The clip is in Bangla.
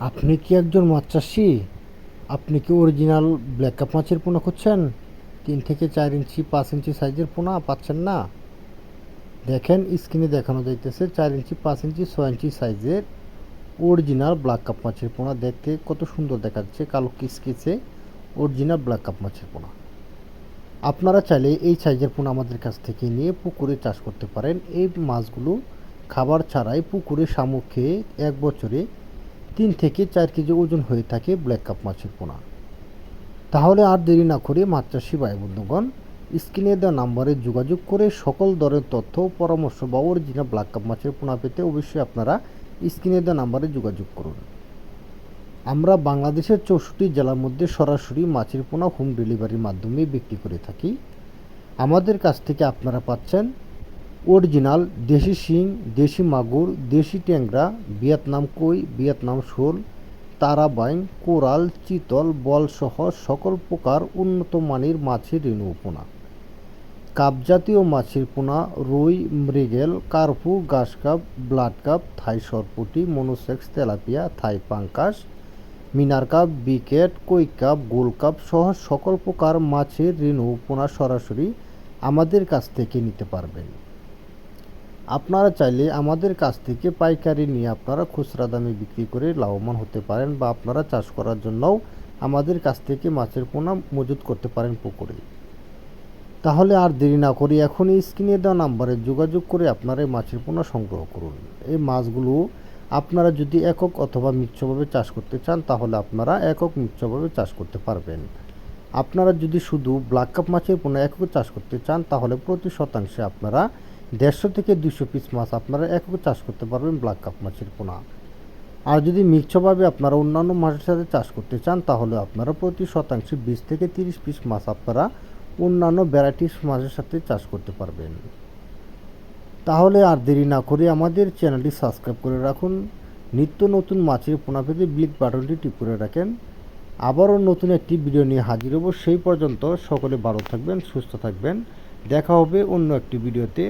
আপনি কি একজন মাছ চাষি? আপনি কি অরিজিনাল ব্ল্যাক কাপ মাছের পোনা খুঁজছেন? তিন থেকে চার ইঞ্চি, পাঁচ ইঞ্চি সাইজের পোনা পাচ্ছেন না। দেখেন, স্ক্রিনে দেখানো যাইতেছে চার ইঞ্চি, পাঁচ ইঞ্চি, ছয় ইঞ্চি সাইজের অরিজিনাল ব্ল্যাক কাপ মাছের পোনা। দেখতে কত সুন্দর দেখাচ্ছে, কালো কিসকিসে অরিজিনাল ব্ল্যাক কাপ মাছের পোনা। আপনারা চাইলে এই সাইজের পোনা আমাদের কাছ থেকে নিয়ে পুকুরে চাষ করতে পারেন। এই মাছগুলো খাবার ছাড়াই পুকুরে শামুক খেয়ে এক বছরে তিন থেকে চার কেজি ওজন হয়ে থাকে ব্ল্যাক কাপ মাছের পোনা। তাহলে আর দেরি না করে মাছ চাষি ভাই বন্ধুগণ, স্ক্রিনে দেওয়া নাম্বারে যোগাযোগ করে সকল দরের তথ্য, পরামর্শ বা অরিজিনাল ব্ল্যাক কাপ মাছের পোনা পেতে অবশ্যই আপনারা স্ক্রিনে দেওয়া নাম্বারে যোগাযোগ করুন। আমরা বাংলাদেশের চৌষট্টি জেলার মধ্যে সরাসরি মাছের পোনা হোম ডেলিভারির মাধ্যমে বিক্রি করে থাকি। আমাদের কাছ থেকে আপনারা পাচ্ছেন অরিজিনাল দেশি শিং, দেশি মাগুর, দেশি ট্যাংরা, ভিয়েতনাম কই, ভিয়েতনাম শোল, তারাবাইন, কোরাল, চিতল বলসহ সকল প্রকার উন্নত মানের মাছের রেণু পোনা। কাপ জাতীয় মাছের পোনা রুই, মৃগেল, কার্পু গাছ কাপ ব্লাড কাপ থাই সরপুটি, মনোসেক্স, তেলাপিয়া, থাই পাঙ্কাস মিনার কাপ বিকেট কই কাপ গোল কাপ সহ সকল প্রকার মাছের রেণু পোনা সরাসরি আমাদের কাছ থেকে নিতে পারবেন। আপনারা চাইলে আমাদের কাছ থেকে পাইকারি নিয়ে আপনারা খুচরা দামে বিক্রি করে লাভবান হতে পারেন বা আপনারা চাষ করার জন্যও আমাদের কাছ থেকে মাছের পোনা মজুত করতে পারেন পুকুরে। তাহলে আর দেরি না করে এখনই স্ক্রিনে দেওয়া নাম্বারে যোগাযোগ করে আপনারা এই মাছের পোনা সংগ্রহ করুন। এই মাছগুলো আপনারা যদি একক অথবা মিচ্ছভাবে চাষ করতে চান, তাহলে আপনারা একক মিচ্ছভাবে চাষ করতে পারবেন। আপনারা যদি শুধু ব্ল্যাক কাপ মাছের পোনা একক চাষ করতে চান, তাহলে প্রতি শতাংশে আপনারা দেড়শো থেকে দুশো পিস মাছ আপনারা একক চাষ করতে পারবেন ব্ল্যাক কাপ মাছের পোনা। আর যদি মিক্সভাবে আপনারা অন্যান্য মাছের সাথে চাষ করতে চান, তাহলে আপনারা প্রতি শতাংশে বিশ থেকে তিরিশ পিস মাছ আপনারা অন্যান্য ভ্যারাইটিস মাছের সাথে চাষ করতে পারবেন। তাহলে আর দেরি না করে আমাদের চ্যানেলটি সাবস্ক্রাইব করে রাখুন। নিত্য নতুন মাছের পোনা পেতে ব্লিক বাটনটি টিপ করে রাখেন। আবারও নতুন একটি ভিডিও নিয়ে হাজির হব সেই পর্যন্ত সকলে ভালো থাকবেন, সুস্থ থাকবেন। দেখা হবে অন্য একটি ভিডিওতে